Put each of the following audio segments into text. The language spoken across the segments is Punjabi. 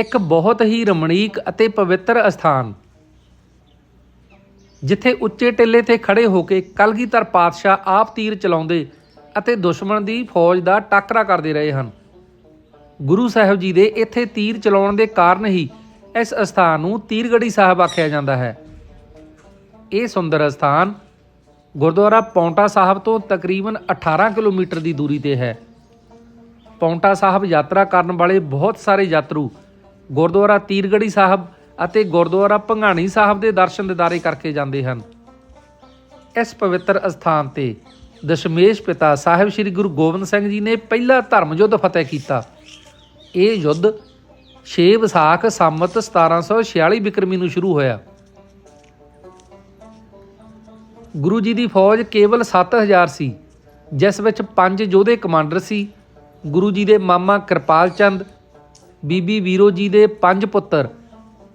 ਇੱਕ ਬਹੁਤ ਹੀ ਰਮਣੀਕ ਅਤੇ ਪਵਿੱਤਰ ਅਸਥਾਨ, ਜਿੱਥੇ ਉੱਚੇ ਟਿੱਲੇ ਤੇ ਖੜੇ ਹੋ ਕੇ ਕਲਗੀਧਰ ਪਾਤਸ਼ਾਹ ਆਪ ਤੀਰ ਚਲਾਉਂਦੇ ਅਤੇ ਦੁਸ਼ਮਣ ਦੀ ਫੌਜ ਦਾ ਟਾਕਰਾ ਕਰਦੇ ਰਹੇ ਹਨ। ਗੁਰੂ ਸਾਹਿਬ ਜੀ ਦੇ ਇੱਥੇ ਤੀਰ ਚਲਾਉਣ ਦੇ ਕਾਰਨ ਹੀ ਇਸ ਅਸਥਾਨ ਨੂੰ ਤੀਰਗੜੀ ਸਾਹਿਬ ਆਖਿਆ ਜਾਂਦਾ ਹੈ। ਇਹ ਸੁੰਦਰ ਅਸਥਾਨ ਗੁਰਦੁਆਰਾ ਪੌਂਟਾ ਸਾਹਿਬ ਤੋਂ ਤਕਰੀਬਨ 18 ਕਿਲੋਮੀਟਰ ਦੀ ਦੂਰੀ ਤੇ ਹੈ। ਪੌਂਟਾ ਸਾਹਿਬ ਯਾਤਰਾ ਕਰਨ ਵਾਲੇ ਬਹੁਤ ਸਾਰੇ ਯਾਤਰੂ ਗੁਰਦੁਆਰਾ ਤੀਰਗੜੀ ਸਾਹਿਬ ਅਤੇ ਗੁਰਦੁਆਰਾ ਭੰਗਾਣੀ ਸਾਹਿਬ ਦੇ ਦਰਸ਼ਨ ਦਿਦਾਰੇ ਕਰਕੇ ਜਾਂਦੇ ਹਨ। ਇਸ ਪਵਿੱਤਰ ਅਸਥਾਨ ਤੇ ਦਸ਼ਮੇਸ਼ ਪਿਤਾ ਸਾਹਿਬ ਸ੍ਰੀ ਗੁਰੂ ਗੋਬਿੰਦ ਸਿੰਘ ਜੀ ਨੇ ਪਹਿਲਾ ਧਰਮ ਯੁੱਧ ਫਤਿਹ ਕੀਤਾ। ਇਹ ਯੁੱਧ 6 ਵਿਸਾਖ ਸੰਮਤ 1746 ਬਿਕਰਮੀ ਨੂੰ ਸ਼ੁਰੂ ਹੋਇਆ। ਗੁਰੂ ਜੀ ਦੀ ਫੌਜ ਕੇਵਲ 7000 ਸੀ, ਜਿਸ ਵਿੱਚ ਪੰਜ ਯੋਧੇ ਕਮਾਂਡਰ ਸੀ। ਗੁਰੂ ਜੀ ਦੇ ਮਾਮਾ ਕਿਰਪਾਲ ਚੰਦ ਬੀਬੀ ਵੀਰੋ ਜੀ ਦੇ ਪੰਜ ਪੁੱਤਰ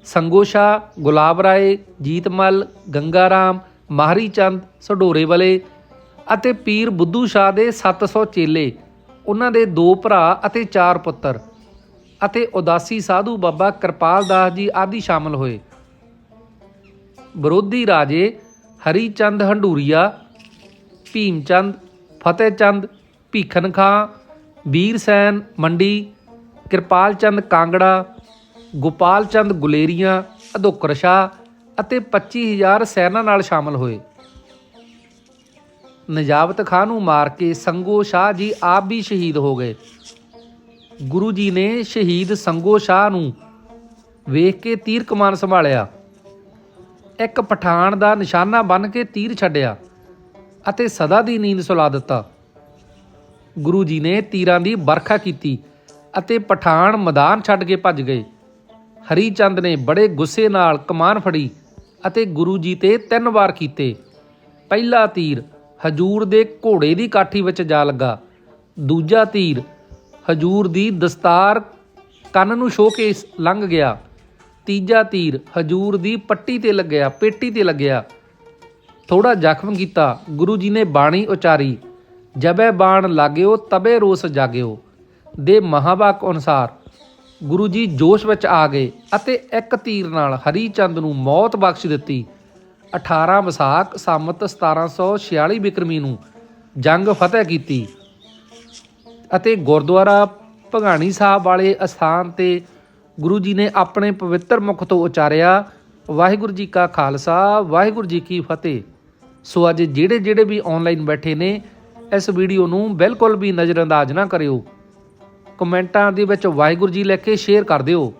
ਸੰਗੋਸ਼ਾ ਗੁਲਾਬ ਰਾਏ ਜੀਤਮਲ ਗੰਗਾ ਰਾਮ, ਮਾਹਰੀ ਚੰਦ ਸਢੋਰੇ ਵਾਲੇ ਅਤੇ ਪੀਰ ਬੁੱਧੂ ਸ਼ਾਹ ਦੇ 700 ਚੇਲੇ, ਉਹਨਾਂ ਦੇ ਦੋ ਭਰਾ ਅਤੇ ਚਾਰ ਪੁੱਤਰ ਅਤੇ ਉਦਾਸੀ ਸਾਧੂ ਬਾਬਾ ਕਿਰਪਾਲ ਦਾਸ ਜੀ ਆਦਿ ਸ਼ਾਮਲ ਹੋਏ। ਵਿਰੋਧੀ ਰਾਜੇ ਹਰੀ ਚੰਦ ਹੰਡੂਰੀਆ, ਭੀਮ ਚੰਦ, ਫਤਿਹ ਚੰਦ ਭੀਖਨ ਖਾਂ, ਵੀਰ ਸੈਨ ਮੰਡੀ ਕਿਰਪਾਲ ਚੰਦ ਕਾਂਗੜਾ, ਗੋਪਾਲ ਚੰਦ ਗੁਲੇਰੀਆਂ ਅਧੋਕਰ ਸ਼ਾਹ ਅਤੇ 25000 ਸੈਨਾ ਨਾਲ ਸ਼ਾਮਲ ਹੋਏ। ਨਜਾਬਤ ਖਾਨ ਨੂੰ ਮਾਰ ਕੇ ਸੰਗੋ ਸ਼ਾਹ ਜੀ ਆਪ ਵੀ ਸ਼ਹੀਦ ਹੋ ਗਏ। ਗੁਰੂ ਜੀ ਨੇ ਸ਼ਹੀਦ ਸੰਗੋ ਸ਼ਾਹ ਨੂੰ ਵੇਖ ਕੇ ਤੀਰ ਕਮਾਨ ਸੰਭਾਲਿਆ। ਇੱਕ ਪਠਾਨ ਦਾ ਨਿਸ਼ਾਨਾ ਬਨ ਕੇ ਤੀਰ ਛੱਡਿਆ ਅਤੇ ਸਦਾ ਦੀ ਨੀਂਦ ਸੁਲਾ ਦਿੱਤਾ। ਗੁਰੂ ਜੀ ਨੇ ਤੀਰਾਂ ਦੀ ਵਰਖਾ ਕੀਤੀ। ਅਤੇ ਪਠਾਨ ਮੈਦਾਨ ਛੱਡ ਕੇ ਭੱਜ ਗਏ। ਹਰੀ ਚੰਦ ਨੇ ਬੜੇ ਗੁੱਸੇ ਨਾਲ ਕਮਾਨ ਫੜੀ ਅਤੇ ਗੁਰੂ ਜੀ ਤੇ ਤਿੰਨ ਵਾਰ ਕੀਤੇ। ਪਹਿਲਾ ਤੀਰ ਹਜੂਰ ਦੇ ਘੋੜੇ ਦੀ ਕਾਠੀ ਵਿੱਚ ਜਾ ਲੱਗਾ। ਦੂਜਾ ਤੀਰ ਹਜੂਰ ਦੀ ਦਸਤਾਰ ਕੰਨ ਨੂੰ ਛੋ ਕੇ ਲੰਘ ਗਿਆ। ਤੀਜਾ ਤੀਰ ਹਜੂਰ ਦੀ ਪੱਟੀ ਤੇ ਲੱਗਿਆ, ਪੇਟੀ ਤੇ ਲੱਗਿਆ। ਥੋੜਾ ਜ਼ਖਮ ਕੀਤਾ, ਗੁਰੂ ਜੀ ਨੇ ਬਾਣੀ ਉਚਾਰੀ, ਜਬੈ ਬਾਣ ਲਾਗਿਓ, ਤਬੇ ਰੋਸ ਜਾਗਿਓ। ਦੇ ਮਹਾਵਾਕ ਅਨੁਸਾਰ ਗੁਰੂ ਜੀ ਜੋਸ਼ ਵਿੱਚ ਆ ਗਏ ਅਤੇ ਇੱਕ ਤੀਰ ਨਾਲ ਹਰੀ ਚੰਦ ਨੂੰ ਮੌਤ ਬਖਸ਼ ਦਿੱਤੀ। 18 ਵਿਸਾਖ ਸੰਮਤ 1746 ਬਿਕਰਮੀ ਨੂੰ ਜੰਗ ਫਤਿਹ ਕੀਤੀ ਅਤੇ ਗੁਰਦੁਆਰਾ ਭਗਾਣੀ ਸਾਹਿਬ ਵਾਲੇ ਅਸਥਾਨ ਤੇ ਗੁਰੂ ਜੀ ਨੇ ਆਪਣੇ ਪਵਿੱਤਰ ਮੁਖ ਤੋਂ ਉਚਾਰਿਆ, ਵਾਹਿਗੁਰੂ ਜੀ ਕਾ ਖਾਲਸਾ, ਵਾਹਿਗੁਰੂ ਜੀ ਕੀ ਫਤਿਹ। ਸੋ ਅੱਜ ਜਿਹੜੇ ਜਿਹੜੇ ਵੀ ਆਨਲਾਈਨ ਬੈਠੇ ਨੇ, ਇਸ ਵੀਡੀਓ ਨੂੰ ਬਿਲਕੁਲ ਵੀ ਨਜ਼ਰਅੰਦਾਜ਼ ਨਾ ਕਰਿਓ। ਕਮੈਂਟਾਂ ਦੇ ਵਿੱਚ ਵਾਹਿਗੁਰੂ ਜੀ ਲਿਖ ਕੇ ਸ਼ੇਅਰ ਕਰ ਦਿਓ।